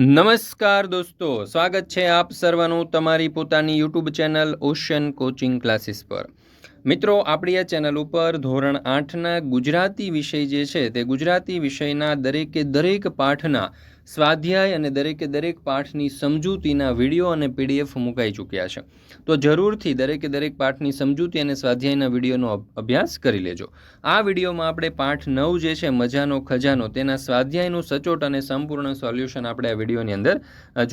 નમસ્કાર દોસ્તો, સ્વાગત છે આપ સર્વનું તમારી પોતાની YouTube channel Ocean coaching classes પર. મિત્રો, આપણી આ ચેનલ ઉપર ધોરણ આઠના ગુજરાતી વિષય જે છે તે ગુજરાતી વિષયના દરેકે દરેક પાઠના સ્વાધ્યાય અને દરેકે દરેક પાઠની સમજૂતીના વીડિયો અને પીડીએફ મુકાઈ ચૂક્યા છે. તો જરૂરથી દરેકે દરેક પાઠની સમજૂતી અને સ્વાધ્યાયના વિડીયોનો અભ્યાસ કરી લેજો. આ વિડીયોમાં આપણે પાઠ નવ જે છે, મજાનો ખજાનો, તેના સ્વાધ્યાયનું સચોટ અને સંપૂર્ણ સોલ્યુશન આપણે આ વિડીયોની અંદર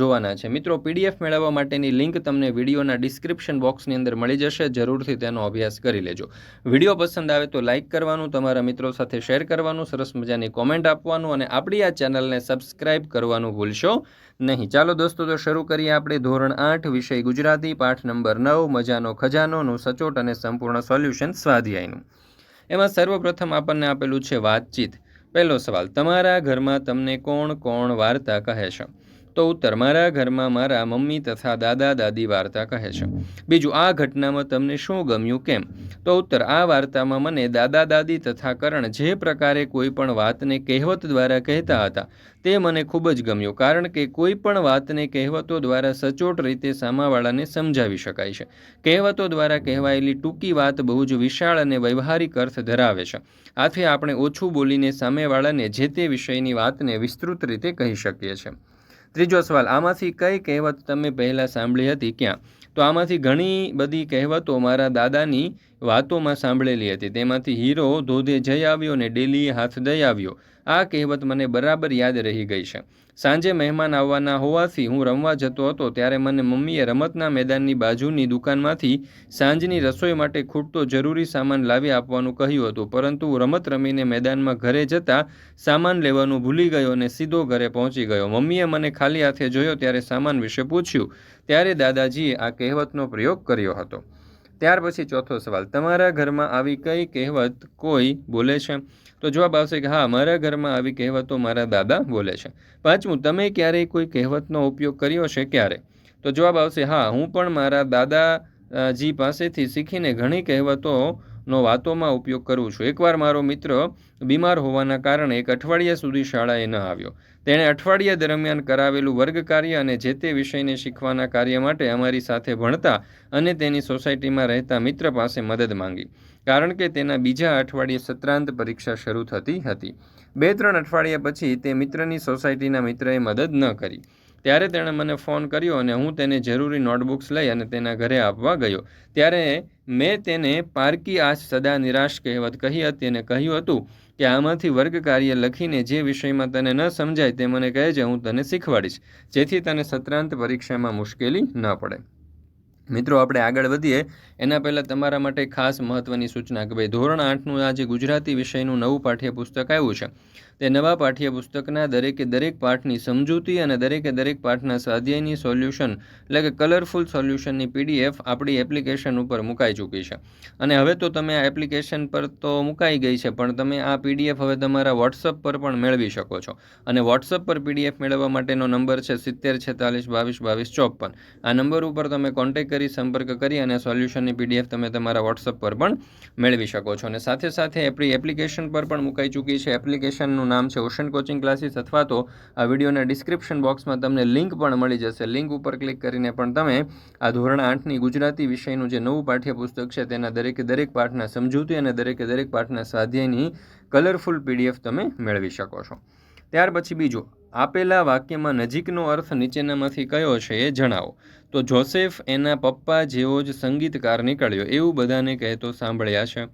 જોવાના છે. મિત્રો, પીડીએફ મેળવવા માટેની લિંક તમને વિડીયોના ડિસ્ક્રિપ્શન બોક્સની અંદર મળી જશે. જરૂરથી તેનો અભ્યાસ કરી લેજો. વીડિયો પસંદ આવે તો લાઇક કરવાનું, તમારા મિત્રો સાથે શેર કરવાનું, સરસ મજાની કોમેન્ટ આપવાનું અને આપણી આ ચેનલને કરવાનું ભૂલશો નહીં. ચાલો દોસ્તો, તો શરૂ કરીએ આપણે ધોરણ આઠ વિષય ગુજરાતી, પાઠ નંબર નવ, મજાનો ખજાનોનું સચોટ અને સંપૂર્ણ સોલ્યુશન સ્વાધ્યાયનું. એમાં સર્વપ્રથમ આપણને આપેલું છે વાતચીત. પહેલો સવાલ, તમારા ઘરમાં તમને કોણ કોણ વાર્તા કહે છે? તો ઉત્તર, મારા ઘરમાં મારા મમ્મી તથા દાદા દાદી વાર્તા કહે છે. બીજું, આ ઘટનામાં તમને શું ગમ્યું કેમ? તો ઉત્તર, આ વાર્તામાં મને દાદા દાદી તથા કરણ જે પ્રકારે કોઈ પણ વાતને કહેવત દ્વારા કહેતા હતા, તે મને ખૂબ જ ગમ્યું. કારણ કે કોઈ પણ વાતને કહેવતો દ્વારા સચોટ રીતે સામાવાળાને સમજાવી શકાય છે. કહેવતો દ્વારા કહેવાયેલી ટૂંકી વાત બહુ જ વિશાળ અને વ્યવહારિક અર્થ ધરાવે છે. આથી આપણે ઓછું બોલીને સામેવાળાને જે તે વિષયની વાતને વિસ્તૃત રીતે કહી શકીએ છીએ. ત્રીજો સવાલ, આમાંથી કઈ કહેવત તમે પહેલાં સાંભળી હતી ક્યાં? તો આમાંથી ઘણી બધી કહેવતો મારા દાદાની વાતોમાં સાંભળેલી હતી. તેમાંથી હીરો ધોધે જઈ આવ્યો ને ડેલીએ હાથ દઈ આવ્યો. આ કહેવત મને બરાબર યાદ રહી ગઈ છે. સાંજે મહેમાન આવવાના હોવાથી હું રમવા જતો હતો ત્યારે મને મમ્મીએ રમતના મેદાનની બાજુની દુકાનમાંથી સાંજની રસોઈ માટે ખૂટતો જરૂરી સામાન લાવી આપવાનું કહ્યું હતું. પરંતુ રમત રમીને મેદાનમાં ઘરે જતાં સામાન લેવાનું ભૂલી ગયો અને સીધો ઘરે પહોંચી ગયો. મમ્મીએ મને ખાલી હાથે જોયો ત્યારે સામાન વિશે પૂછ્યું. ત્યારે દાદાજીએ આ કહેવતનો પ્રયોગ કર્યો હતો. ત્યાર પછી ચોથો સવાલ, તમારા ઘરમાં આવી કઈ કહેવત કોઈ બોલે છે? તો જવાબ આવશે કે હા, મારા ઘરમાં આવી કહેવતો મારા દાદા બોલે છે. પાંચમું, તમે ક્યારેય કોઈ કહેવતનો ઉપયોગ કર્યો છે ક્યારે? તો જવાબ આવશે હા, હું પણ મારા દાદાજી પાસેથી શીખીને ઘણી કહેવતોનો વાતોમાં ઉપયોગ કરું છું. એકવાર મારો મિત્ર બીમાર હોવાના કારણે એક અઠવાડિયા સુધી શાળાએ ન આવ્યો. તેણે અઠવાડિયા દરમિયાન કરાવેલું વર્ગ કાર્ય અને જે તે વિષયને શીખવાના કાર્ય માટે અમારી સાથે ભણતા અને તેની સોસાયટીમાં રહેતા મિત્ર પાસે મદદ માંગી. કારણ કે તેના બીજા અઠવાડિયે સત્રાંત પરીક્ષા શરૂ થતી હતી. બે ત્રણ અઠવાડિયા પછી તે મિત્રની સોસાયટીના મિત્રએ મદદ ન કરી. ત્યારે તેણે મને ફોન કર્યો અને હું તેને જરૂરી નોટબુક્સ લઈ અને તેના ઘરે આપવા ગયો. ત્યારે મેં તેને પારકી આશ સદા નિરાશ કહેવત કહી હતી અને કહ્યું હતું કે આમાંથી વર્ગ કાર્ય લખીને જે વિષયમાં તને ન સમજાય તે મને કહે છે હું તને શીખવાડીશ, જેથી તને સત્રાંત પરીક્ષામાં મુશ્કેલી ન પડે. મિત્રો, આપણે આગળ વધીએ. એના પહેલાં તમારા માટે ખાસ મહત્ત્વની સૂચના કે ભાઈ ધોરણ આઠનું આજે ગુજરાતી વિષયનું નવું પાઠ્યપુસ્તક આવ્યું છે. તે નવા પાઠ્યપુસ્તકના દરેકે દરેક પાઠની સમજૂતી અને દરેકે દરેક પાઠના સ્વાધ્યાયની સોલ્યુશન, એટલે કે કલરફુલ સોલ્યુશનની પીડીએફ આપણી એપ્લિકેશન ઉપર મુકાઈ ચૂકી છે. અને હવે તો તમે આ એપ્લિકેશન પર તો મુકાઈ ગઈ છે, પણ તમે આ પીડીએફ હવે તમારા વોટ્સઅપ પર પણ મેળવી શકો છો. અને વોટ્સઅપ પર પીડીએફ મેળવવા માટેનો નંબર છે સિત્તેર છેતાલીસ બાવીસ બાવીસ ચોપન. આ નંબર ઉપર તમે કોન્ટેક્ટ કરી, સંપર્ક કરી અને સોલ્યુશનની પીડીએફ તમે તમારા વોટ્સઅપ પર પણ મેળવી શકો છો. અને સાથે સાથે આપણી એપ્લિકેશન પર પણ મુકાઈ ચૂકી છે. એપ્લિકેશનનું નામ છે ઓશન કોચિંગ ક્લાસીસ અથવા તો આ વિડીયોના ડિસ્ક્રિપ્શન બોક્સમાં તમને લિંક પણ મળી જશે. લિંક ઉપર ક્લિક કરીને પણ તમે આ ધોરણ આઠની ગુજરાતી વિષયનું જે નવું પાઠ્યપુસ્તક છે તેના દરેકે દરેક પાઠના સમજૂતી અને દરેકે દરેક પાઠના સ્વાધ્યાયની કલરફુલ પીડીએફ તમે મેળવી શકો છો. ત્યાર પછી બીજું, આપેલા વાક્યમાં નજીકનો અર્થ નીચેનામાંથી કયો છે એ જણાવો. તો જોસેફ એના પપ્પા જેવો જ સંગીતકાર નીકળ્યો. એવું બધાને કહેતો સાંભળ્યા છે.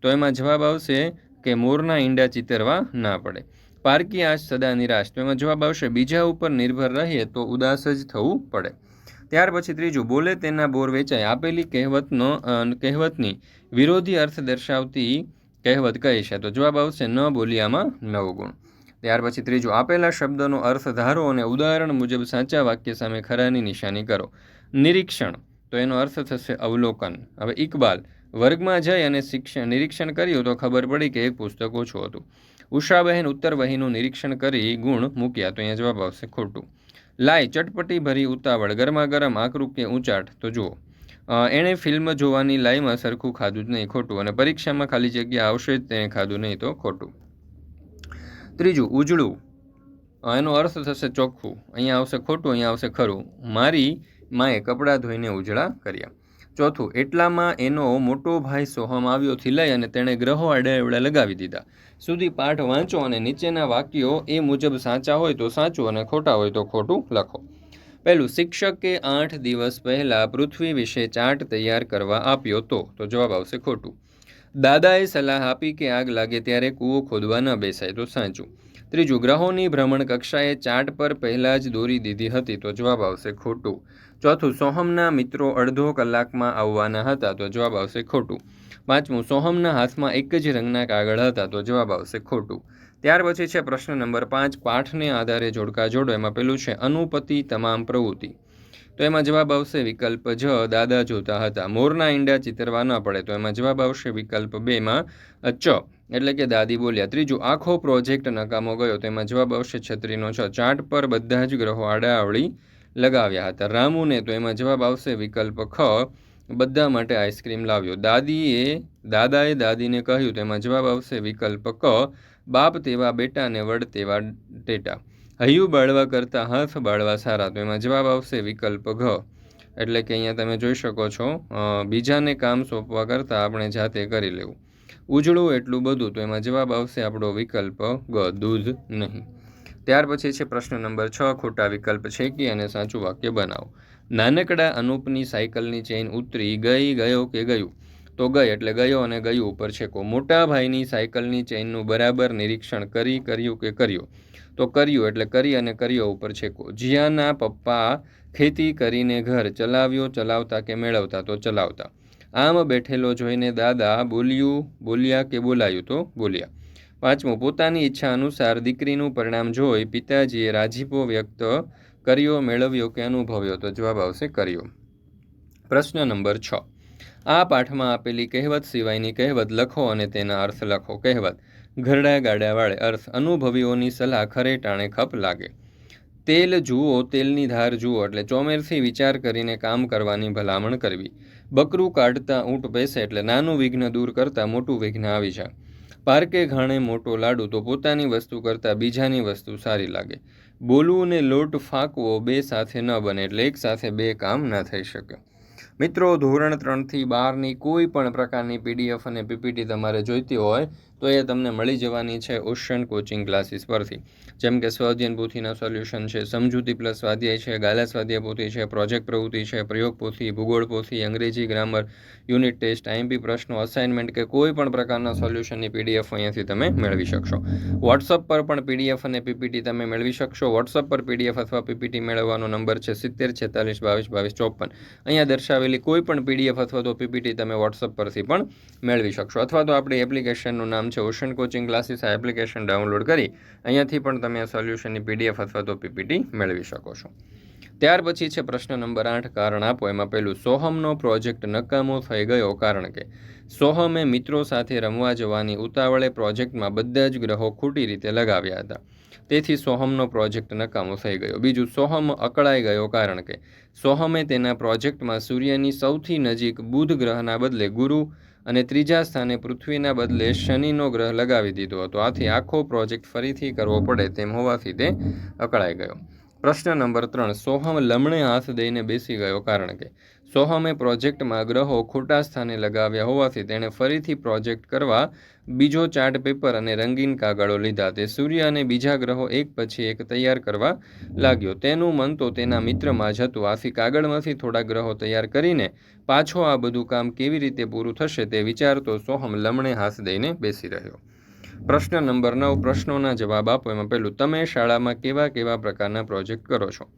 તો એમાં જવાબ આવશે કે મોરના ઈંડા ચિતરવા ના પડે. પારકી આશ સદા નિરાશ. તો એમાં જવાબ આવશે, બીજા ઉપર નિર્ભર રહીએ તો ઉદાસ જ થવું પડે. ત્યાર પછી ત્રીજું, બોલે તેના બોર વેચાય. આપેલી કહેવતનો કહેવતની વિરોધી અર્થ દર્શાવતી કહેવત કહી છે? તો જવાબ આવશે, ન બોલિયામાં નવ ગુણ. ત્યાર પછી ત્રીજું, આપેલા શબ્દનો અર્થ ધારો અને ઉદાહરણ મુજબ સાચા વાક્ય સામે ખરાની નિશાની કરો. નિરીક્ષણ. તો એનો અર્થ થશે અવલોકન. હવે ઇકબાલ વર્ગમાં જઈ અને શિક્ષણ, નિરીક્ષણ કર્યું તો ખબર પડી કે એક પુસ્તક ઓછું હતું. ઉષાબહેન ઉત્તર વહીનું નિરીક્ષણ કરી ગુણ મૂક્યા તો અહીંયા જવાબ આવશે ખોટું. લાય ચટપટી ભરી ઉતાવળ ગરમા ગરમ આકરું કે ઊંચાટ, તો જુઓ. એણે ફિલ્મ જોવાની લાઈમાં સરખું ખાધું જ નહીં, ખોટું. અને પરીક્ષામાં ખાલી જગ્યા આવશે જ તેણે ખાધું નહીં, તો ખોટું. ત્રીજું, ઉજળું. એનો અર્થ થશે ચોખ્ખું. અહીંયા આવશે ખોટું, અહીંયા આવશે ખરું. મારી માએ કપડાં ધોઈને ઉજળા કર્યા. ચોથું, એટલામાં એનો મોટો ભાઈ સોહમ આવ્યોથી લઈ અને તેણે ગ્રહો આડે લગાવી દીધા. સુધી પાઠ વાંચો અને નીચેના વાક્યો એ મુજબ સાચા હોય તો સાચું અને ખોટા હોય તો ખોટું લખો. પહેલું, શિક્ષકે આઠ દિવસ પહેલાં પૃથ્વી વિશે ચાર્ટ તૈયાર કરવા આપ્યો તો તો જવાબ આવશે ખોટું. દાદાએ સલાહ આપી કે આગ લાગે ત્યારે કૂવો ખોદવા ન બેસાય તો સાચું. ત્રીજું, ગ્રહોની ભ્રમણ કક્ષાએ ચાર્ટ પર પહેલાં જ દોરી દીધી હતી, તો જવાબ આવશે ખોટું. ચોથું, સોહમના મિત્રો અડધો કલાકમાં આવવાના હતા, તો જવાબ આવશે ખોટું. પાંચમું, સોહમના હાથમાં એક જ રંગના કાગળ હતા, તો જવાબ આવશે ખોટું. ત્યાર પછી છે પ્રશ્ન નંબર પાંચ, પાઠને આધારે જોડકા જોડો એમાં પેલું છે, અનુપતિ તમામ પ્રવૃત્તિ. તો એમાં જવાબ આવશે વિકલ્પ જ, દાદા જોતા હતા. મોરના ઈંડા ચિતરવા ન પડે, તો એમાં જવાબ આવશે વિકલ્પ બેમાં ચ એટલે કે દાદી બોલ્યા, ત્રીજું, આખો પ્રોજેક્ટ નકામો ગયો. તેમાં જવાબ આવશે છત્રીનો છ. ચાર્ટ પર બધા જ ગ્રહો આડાઆવળી લગાવ્યા હતા. રામુને તો એમાં જવાબ આવશે વિકલ્પ ખ. બધા માટે આઈસ્ક્રીમ લાવ્યો. દાદીએ, દાદાએ દાદીને કહ્યું, તેમાં જવાબ આવશે વિકલ્પ ક. બાપ તેવા, બેટાને વડ તેવા ટેટા. હૈયું બાળવા કરતાં હાથ બાળવા સારા. તો એમાં જવાબ આવશે વિકલ્પ ઘ. એટલે કે અહીંયા તમે જોઈ શકો છો બીજાને કામ સોંપવા કરતાં આપણે જાતે કરી લેવું. ઉજળું એટલું બધું તો એમાં જવાબ આવશે આપણો વિકલ્પ ગ, દૂધ નહીં. ત્યાર પછી છે પ્રશ્ન નંબર છ, ખોટા વિકલ્પ છેકી અને સાચું વાક્ય બનાવો. નાનકડા અનુપની સાયકલની ચેઇન ઉતરી ગઈ, ગયો કે ગયું? તો ગઈ એટલે ગયો અને ગયું ઉપર છેકો મોટા ભાઈની સાયકલની ચેઇનનું બરાબર નિરીક્ષણ કરી, કર્યું કે કર્યું? તો કર્યું એટલે કરી અને કર્યો ઉપર છેકો જીયાના પપ્પા ખેતી કરીને ઘર ચલાવ્યો, ચલાવતા કે મેળવતા? તો ચલાવતા. આમ બેઠેલો જોઈને દાદા બોલ્યું, બોલ્યા કે બોલાયું તો? બોલ્યા. પાંચમું, પોતાની ઈચ્છા અનુસાર દીકરીનું પરિણામ જોઈ પિતાજીએ રાજીપો વ્યક્ત કર્યો, મેળવ્યો કે અનુભવ્યો તો જવાબ આવશે કર્યો. પ્રશ્ન નંબર છ. આ પાઠમાં આપેલી કહેવત સિવાયની કહેવત લખો અને તેના અર્થ લખો. કહેવત, ઘરડા ગાડા વાળે અર્થ અનુભવીઓની સલાહ ખરે ટાણે ખપ લાગે. તેલ જુઓ, તેલની ધાર જુઓ. એટલે ચોમેરથી વિચાર કરીને કામ કરવાની ભલામણ કરવી. બકરું કાઢતા ઊંટ બેસે એટલે નાનું વિઘ્ન દૂર કરતાં મોટું વિઘ્ન આવી જાય. પારકે ઘાણે મોટો લાડુ તો પોતાની વસ્તુ કરતાં બીજાની વસ્તુ સારી લાગે. બોલવું ને લોટ ફાંકવો બે સાથે ન બને એટલે એક સાથે બે કામ ન થઈ શકે. મિત્રો, ધોરણ ત્રણથી બારની કોઈ પણ પ્રકારની પીડીએફ અને પીપીટી તમારે જોઈતી હોય તો એ તમને મળી જવાની છે ઓશન કોચિંગ ક્લાસીસ પરથી. જેમ કે સ્વાધ્યન પોથીના સોલ્યુશન છે, સમજૂતી પ્લસ સ્વાધ્યાય છે, ગાલા સ્વાધ્યાય પોથી છે, પ્રોજેક્ટ પ્રવૃત્તિ છે, પ્રયોગ પોથી, ભૂગોળ પોથી, અંગ્રેજી ગ્રામર, યુનિટ ટેસ્ટ, આઈએમપી પ્રશ્નો અસાઇનમેન્ટ કે કોઈ પણ પ્રકારના સોલ્યુશનની પીડીએફ અહીંયાથી તમે મેળવી શકશો. વોટ્સઅપ પર પણ પીડીએફ અને પીપીટી તમે મેળવી શકશો. વોટ્સઅપ પર પીડીએફ અથવા પીપીટી મેળવવાનો નંબર છે સિત્તેર, છેતાલીસ, બાવીસ બાવીસ, ચોપન. અહીંયા દર્શાવેલી કોઈ પણ પીડીએફ અથવા તો પીપીટી તમે વોટ્સઅપ પરથી પણ મેળવી શકશો. અથવા તો આપણી એપ્લિકેશનનું નામ છે ઓશન કોચિંગ ક્લાસીસ આ એપ્લિકેશન ડાઉનલોડ કરી અહીંયાથી પણ તમે આ સોલ્યુશનની પીડીએફ અથવા તો પીપીટી મેળવી શકો છો. ત્યાર પછી છે પ્રશ્ન નંબર આઠ, કારણ આપો. એમાં પહેલું, સોહમનો પ્રોજેક્ટ નકામો થઈ ગયો કારણ કે સોહમે મિત્રો સાથે રમવા જવાની ઉતાવળે પ્રોજેક્ટમાં બધા જ ગ્રહો ખોટી રીતે લગાવ્યા હતા. તેથી સોહમનો પ્રોજેક્ટ નકામો થઈ ગયો. બીજું, સોહમ અકળાઈ ગયો કારણ કે સોહમે તેના પ્રોજેક્ટમાં સૂર્યની સૌથી નજીક બુધ ગ્રહના બદલે ગુરુ અને ત્રીજા સ્થાને પૃથ્વીના બદલે શનિનો ગ્રહ લગાવી દીધો હતો. આથી આખો પ્રોજેક્ટ ફરીથી કરવો પડે તેમ હોવાથી તે અકળાઈ ગયો. પ્રશ્ન નંબર ત્રણ, સોહમ લમણે હાથ દઈને બેસી ગયો કારણ કે સોહમે પ્રોજેક્ટમાં ગ્રહો ખોટા સ્થાને લગાવ્યા હોવાથી તેણે ફરીથી પ્રોજેક્ટ કરવા બીજો ચાર્ટ પેપર અને રંગીન કાગળો લીધા. તે સૂર્ય અને બીજા ગ્રહો એક પછી એક તૈયાર કરવા લાગ્યો. તેનું મન તો તેના મિત્રમાં જ હતું. આથી કાગળમાંથી થોડા ગ્રહો તૈયાર કરીને પાછો આ બધું કામ કેવી રીતે પૂરું થશે તે વિચારતો સોહમ લમણે હાથ દઈને બેસી રહ્યો. પ્રશ્ન નંબર નવ, પ્રશ્નોના જવાબ આપો. એમાં પહેલું, તમે શાળામાં કેવા કેવા પ્રકારના પ્રોજેક્ટ કરો છો?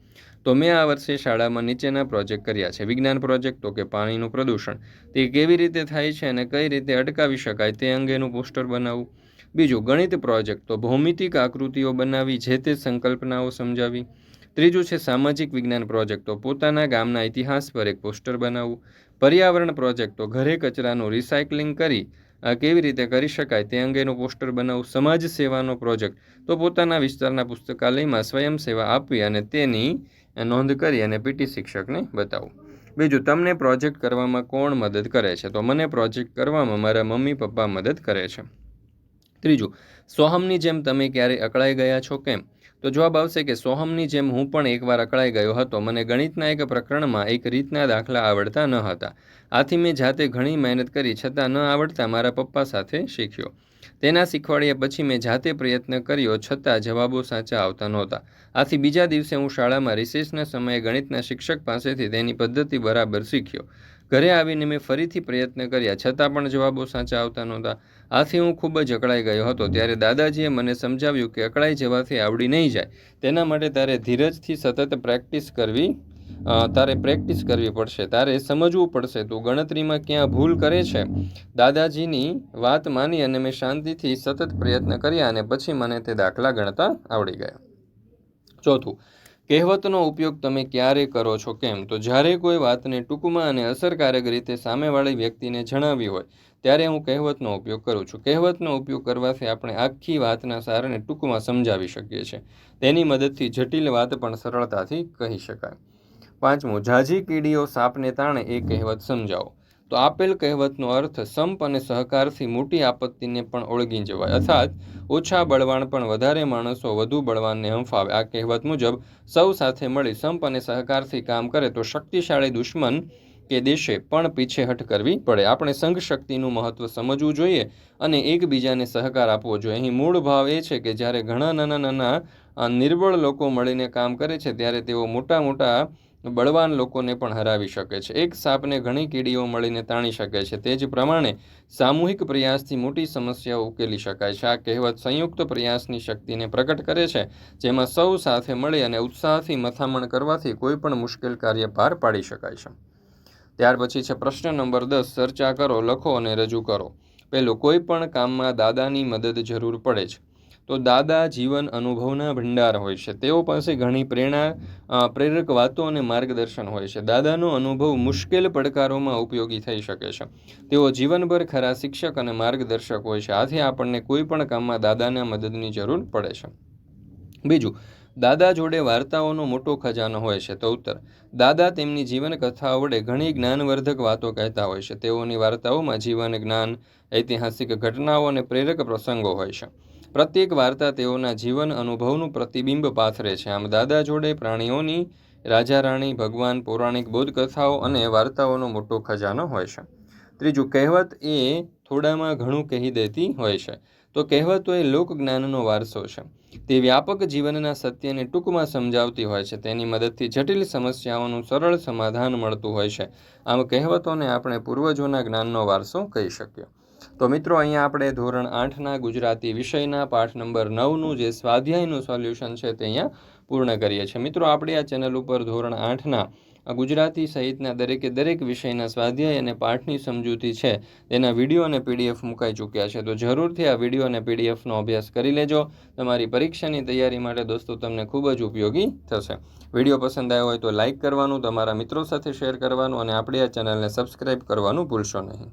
તો મેં આ વર્ષે શાળામાં નીચેના પ્રોજેક્ટ કર્યા છે. વિજ્ઞાન પ્રોજેક્ટ, તો કે પાણીનું પ્રદૂષણ. તે કેવી રીતે થાય છે અને કઈ રીતે અટકાવી શકાય તે અંગેનું પોસ્ટર બનાવવું? બીજું, ગણિત પ્રોજેક્ટ, તો ભૌમિતિક આકૃતિઓ બનાવી, જે તે સંકલ્પનાઓ સમજાવી. ત્રીજું છે, સામાજિક વિજ્ઞાન પ્રોજેક્ટ પોતાના ગામના ઇતિહાસ પર એક પોસ્ટર બનાવવું. પર્યાવરણ પ્રોજેક્ટ ઘરે કચરાનું રિસાયકલિંગ કરી કેવી રીતે કરી શકાય તે અંગેનું પોસ્ટર બનાવવું સમાજ સેવાનો પ્રોજેક્ટ. તો પોતાના વિસ્તારના પુસ્તકાલયમાં સ્વયંસેવા આપવી અને તેની નોંધ કરી અને પીટી શિક્ષકને બતાવવું બીજું, તમને પ્રોજેક્ટ કરવામાં કોણ મદદ કરે છે? તો મને પ્રોજેક્ટ કરવામાં મારા મમ્મી પપ્પા મદદ કરે છે. ત્રીજું, સોહમની જેમ તમે ક્યારેય અકળાઈ ગયા છો? કેમ? તો જવાબ આવશે કે સોહમની જેમ હું પણ એકવાર અકળાઈ ગયો હતો, મને ગણિતના એક પ્રકરણમાં એક રીતના દાખલા આવડતા ન હતા. આથી મેં જાતે ઘણી મહેનત કરી, છતાં ન આવડતા મારા પપ્પા સાથે શીખ્યો. તેના શીખવાડ્યા પછી મેં જાતે પ્રયત્ન કર્યો, છતાં જવાબો સાચા આવતા નહોતા. આથી બીજા દિવસે હું શાળામાં રિસેસના સમયે ગણિતના શિક્ષક પાસેથી તેની પદ્ધતિ બરાબર શીખ્યો. ઘરે આવીને મેં ફરીથી પ્રયત્ન કર્યા. છતાં પણ જવાબો સાચા આવતા નહોતા. આથી હું ખૂબ જ અકળાઈ ગયો હતો. ત્યારે દાદાજીએ મને સમજાવ્યું કે અકળાઈ જવાથી આવડી નહીં જાય. તેના માટે તારે ધીરજથી સતત પ્રેક્ટિસ કરવી તારે પ્રેક્ટિસ કરવી પડશે. તારે સમજવું પડશે તું ગણતરીમાં ક્યાં ભૂલ કરે છે. દાદાજીની વાત માની અને મેં શાંતિથી સતત પ્રયત્ન કર્યા અને પછી મને તે દાખલા ગણતા આવડી ગયા. ચોથું કહેવતનો ઉપયોગ તમે ક્યારે કરો છો કેમ? તો જ્યારે કોઈ વાતને ટૂંકમાં અને અસરકારક રીતે સામેવાળી વ્યક્તિને જણાવી હોય, ત્યારે હું કહેવતનો ઉપયોગ કરું છું. કહેવતનો ઉપયોગ કરવાથી આપણે આખી વાતના સારને ટૂંકમાં સમજાવી શકીએ છીએ. તેની મદદથી જટિલ વાત પણ સરળતાથી કહી શકાય. પાંચમું, ઝાઝી કીડીઓ સાપને તાણે એ કહેવત સમજાવો. તો આપેલ કહેવતનો અર્થ સંપ અને સહકારથી મોટી આપત્તિને પણ ઓળગી જવાય. અર્થાત, ઓછા બળવાન પણ વધારે માણસો વધુ બળવાનને હંફાવે. આ કહેવત મુજબ, સૌ સાથે મળી સંપ અને સહકારથી કામ કરે તો શક્તિશાળી દુશ્મન કે દેશે પણ પીછેહટ કરવી પડે. આપણે સંઘ શક્તિનું મહત્વ સમજવું જોઈએ અને એકબીજાને સહકાર આપવો જોઈએ. અહીં મૂળ ભાવ એ છે કે જ્યારે ઘણા નાના નાના નિર્બળ લોકો મળીને કામ કરે છે, ત્યારે તેઓ મોટા મોટા બળવાન લોકોને પણ હરાવી શકે છે. એક સાપને ઘણી કીડીઓ મળીને તાણી શકે છે. તે જ પ્રમાણે સામૂહિક પ્રયાસથી મોટી સમસ્યાઓ ઉકેલી શકાય છે. આ કહેવત સંયુક્ત પ્રયાસની શક્તિને પ્રકટ કરે છે, જેમાં સૌ સાથે મળી અને ઉત્સાહથી મથામણ કરવાથી કોઈ પણ મુશ્કેલ કાર્ય પાર પાડી શકાય છે. ત્યાર પછી છે પ્રશ્ન નંબર દસ, ચર્ચા કરો, લખો અને રજૂ કરો. પહેલું કોઈ પણ કામમાં દાદાની મદદ જરૂર પડે છે. તો દાદા જીવન અનુભવના ભંડાર હોય છે. તેઓ પાસે ઘણી પ્રેરણા પ્રેરક વાતો અને માર્ગદર્શન હોય છે. દાદાનો અનુભવ મુશ્કેલ પડકારોમાં ઉપયોગી થઈ શકે છે. તેઓ જીવનભર ખરા શિક્ષક અને માર્ગદર્શક હોય છે. આથી આપણને કોઈ પણ કામમાં દાદાના મદદની જરૂર પડે છે. બીજું, દાદા જોડે વાર્તાઓનો મોટો ખજાનો હોય છે. તો ઉત્તર, દાદા તેમની જીવન કથાઓ વડે ઘણી જ્ઞાનવર્ધક વાતો કહેતા હોય છે. તેઓની વાર્તાઓમાં જીવન, જ્ઞાન, ઐતિહાસિક ઘટનાઓ અને પ્રેરક પ્રસંગો હોય છે. પ્રત્યેક વાર્તા તેઓના જીવન અનુભવનું પ્રતિબિંબ પાથરે છે. આમ દાદા જોડે પ્રાણીઓની રાજા રાણી ભગવાન, પૌરાણિક બોધકથાઓ અને વાર્તાઓનો મોટો ખજાનો હોય છે. ત્રીજું, કહેવત એ થોડામાં ઘણું કહી દેતી હોય છે. તો કહેવતો એ લોકજ્ઞાનનો વારસો છે. તે વ્યાપક જીવનના સત્યને ટૂંકમાં સમજાવતી હોય છે. તેની મદદથી જટિલ સમસ્યાઓનું સરળ સમાધાન મળતું હોય છે. આમ કહેવતોને આપણે પૂર્વજોના જ્ઞાનનો વારસો કહી શકીએ. તો મિત્રો, અહીંયા આપણે ધોરણ આઠના ગુજરાતી વિષયના પાઠ નંબર નવનું જે સ્વાધ્યાયનું સોલ્યુશન છે તે અહીંયા પૂર્ણ કરીએ છીએ. મિત્રો, આપણી આ ચેનલ ઉપર ધોરણ આઠના ગુજરાતી સહિતના દરેકે દરેક વિષયના સ્વાધ્યાય અને પાઠની સમજૂતી છે તેના વીડિયો અને પીડીએફ મુકાઈ ચૂક્યા છે. તો જરૂરથી આ વીડિયો અને પીડીએફનો અભ્યાસ કરી લેજો. તમારી પરીક્ષાની તૈયારી માટે દોસ્તો, તમને ખૂબ જ ઉપયોગી થશે. વીડિયો પસંદ આવ્યો હોય તો લાઇક કરવાનું, તમારા મિત્રો સાથે શેર કરવાનું અને આપણી આ ચેનલને સબસ્ક્રાઈબ કરવાનું ભૂલશો નહીં.